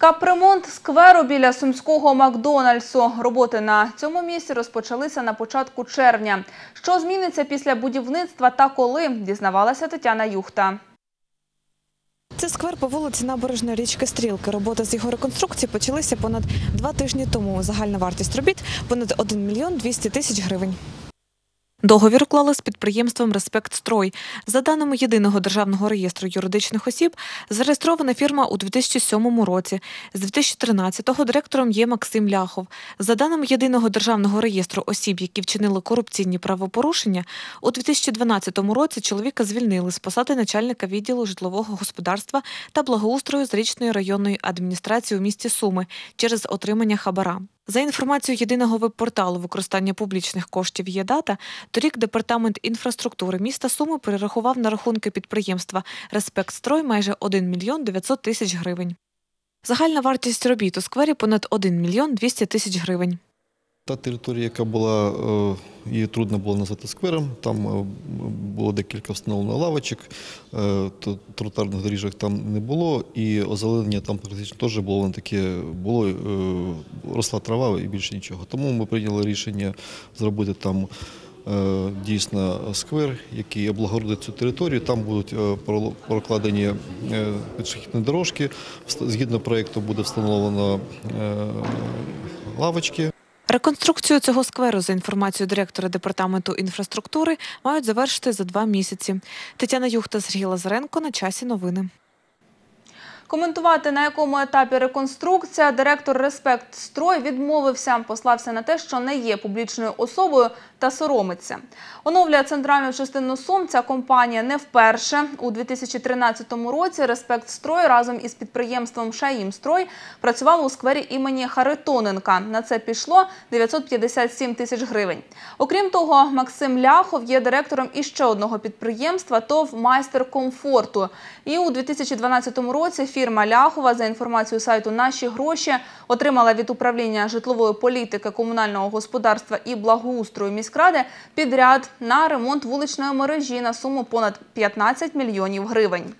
Капремонт скверу біля сумського Макдональдсу. Роботи на цьому місці розпочалися на початку червня. Що зміниться після будівництва та коли, дізнавалася Тетяна Юхта. Це сквер по вулиці Набережної річки Стрілки. Роботи з його реконструкції почалися понад два тижні тому. Загальна вартість робіт понад 1 мільйон 200 тисяч гривень. Договір уклали з підприємством Респект Строй. За даними єдиного державного реєстру юридичних осіб, зареєстрована фірма у 2007 році. З 2013-го директором є Максим Ляхов. За даними єдиного державного реєстру осіб, які вчинили корупційні правопорушення, у 2012 році чоловіка звільнили з посади начальника відділу житлового господарства та благоустрою з річної районної адміністрації у місті Суми через отримання хабара. За інформацією єдиного веб-порталу використання публічних коштів є дата, торік департамент інфраструктури міста Суми перерахував на рахунки підприємства Респект Строй майже 1 мільйон 900 тисяч гривень. Загальна вартість робіт у сквері понад 1 мільйон 200 тисяч гривень. Та територія, яка була, е, її трудно було назвати сквером. Там е, було декілька встановлено лавочок, е, тротуарних доріжок там не було, і озеленення там практично теж було воно таке, було росла трава і більше нічого. Тому ми прийняли рішення зробити там. Дійсно, сквер, який облагородить цю територію. Там будуть прокладені пішохідні дорожки. Згідно проєкту буде встановлено лавочки. Реконструкцію цього скверу, за інформацією директора департаменту інфраструктури, мають завершити за два місяці. Тетяна Юхта, Сергій Лазаренко. На часі новини. Коментувати, на якому етапі реконструкція, директор Респект Строй відмовився, послався на те, що не є публічною особою та соромиться. Оновлює центральну частину Сум ця компанія не вперше. У 2013 році Респект Строй разом із підприємством Шаїм Строй працював у сквері імені Харитоненка. На це пішло 957 тисяч гривень. Окрім того, Максим Ляхов є директором іще одного підприємства ТОВ Майстер комфорту. І у 2012 році фірма Ляхова, за інформацією сайту Наші гроші, отримала від управління житлової політики, комунального господарства і благоустрою міськради підряд на ремонт вуличної мережі на суму понад 15 мільйонів гривень.